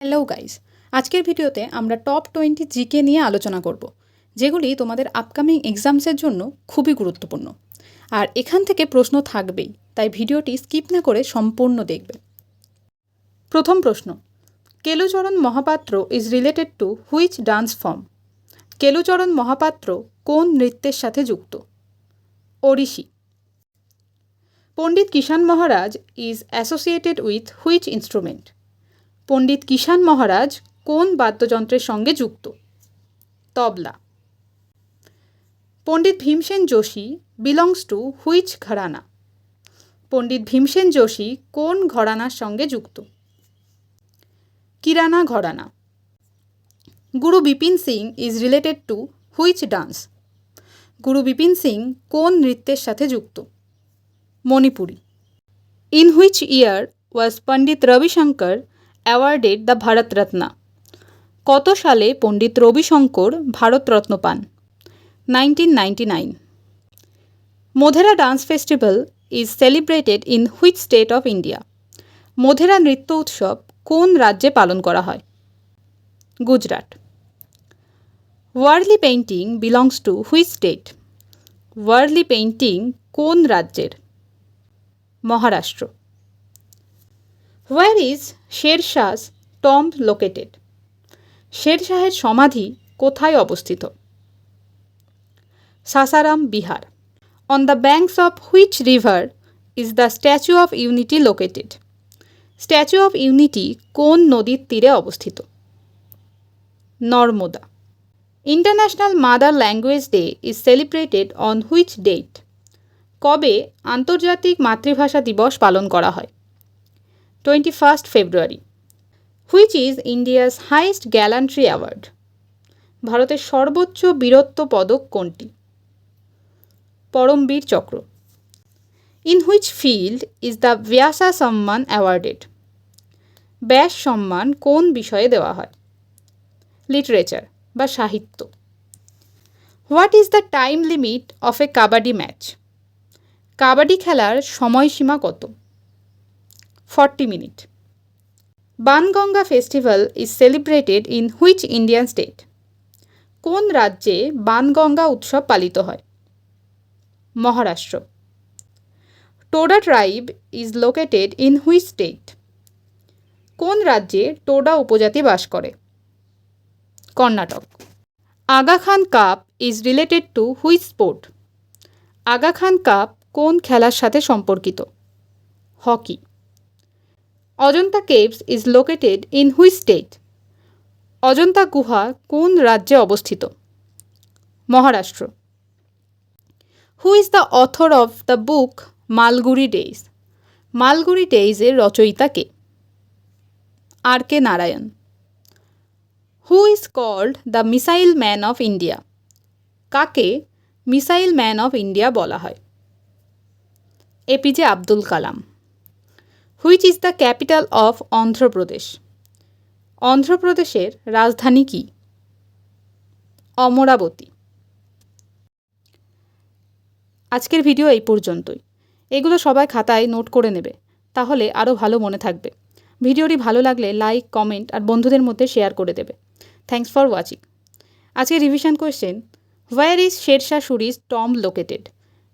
Hello guys আজকের ভিডিওতে আমরা টপ টোয়েন্টি জিকে নিয়ে আলোচনা করব, যেগুলি তোমাদের আপকামিং এক্সামসের জন্য খুবই গুরুত্বপূর্ণ। আর এখান থেকে প্রশ্ন থাকবেই, তাই ভিডিওটি স্কিপ না করে সম্পূর্ণ দেখবে। প্রথম প্রশ্ন, Kelucharan Mohapatra is related to which dance form Kelucharan Mohapatra কোন নৃত্যের সাথে যুক্ত? Odissi. Pandit Kishan Maharaj is associated with which instrument Pandit Kishan Maharaj কোন বাদ্যযন্ত্রের সঙ্গে যুক্ত? Tabla. Pandit Bhimsen Joshi belongs to which gharana? Pandit Bhimsen Joshi কোন ঘরানার সঙ্গে যুক্ত? Kirana gharana. Guru Bipin Singh is related to which dance Guru Bipin Singh কোন নৃত্যের সাথে যুক্ত? Manipuri. In which year was Pandit Ravi Shankar awarded the Bharat Ratna. কত সালে পণ্ডিত রবিশঙ্কর ভারতরত্ন পান? Nineteen ninety nine. Modhera dance festival is celebrated in which state of India? Modhera নৃত্য উৎসব কোন রাজ্যে পালন করা হয়? Gujarat. Warli painting belongs to which state? Warli painting কোন রাজ্যের? Maharashtra. Where is Sher Shah's tomb located Sher শাহের সমাধি কোথায় অবস্থিত? Sasaram Bihar on the banks of which river is the statue of unity located statue of unity কোন নদীর তীরে অবস্থিত? Narmada. International mother language day is celebrated on which date কবে আন্তর্জাতিক মাতৃভাষা দিবস পালন করা হয়? Twenty first February which is India's highest gallantry award ভারতের সর্বোচ্চ বীরত্ব পদক কোনটি? Param Vir Chakra. In which field is the Vyasa Samman awarded Vyas সম্মান কোন বিষয়ে দেওয়া হয়? লিটারেচার বা সাহিত্য। What is the time limit of a kabaddi match kabaddi খেলার সময়সীমা কত? Forty minute Banganga festival is celebrated in which Indian state কোন রাজ্যে বানগঙ্গা উৎসব পালিত হয়? Maharashtra. Toda tribe is located in which state কোন রাজ্যে টোডা উপজাতি বাস করে? Karnataka. Aga Khan cup is related to which sport Aga Khan cup কোন খেলার সাথে সম্পর্কিত? Hockey. Ajanta caves is located in which state? Ajanta গুহা কোন রাজ্যে অবস্থিত? Maharashtra. Who is the author of the book Malgudi days? Malgudi ডেইজের রচয়িতা কে? R K Narayan. Who is called the missile man of India কাকে missile man of India বলা হয়? APJ Abdul Kalam. Which is the capital of Andhra Pradesh অন্ধ্রপ্রদেশের রাজধানী কি? অমরাবতী। আজকের video এই পর্যন্তই। এগুলো সবাই খাতায় নোট করে নেবে, তাহলে আরও ভালো মনে থাকবে। ভিডিওটি ভালো লাগলে লাইক, কমেন্ট আর বন্ধুদের মধ্যে শেয়ার করে দেবে। থ্যাংকস ফর ওয়াচিং আজকে revision question where is Sher Shah Suri's tomb located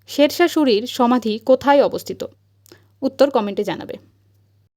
Sher Shah সুরির সমাধি কোথায় অবস্থিত? উত্তর কমেন্টে জানাবে।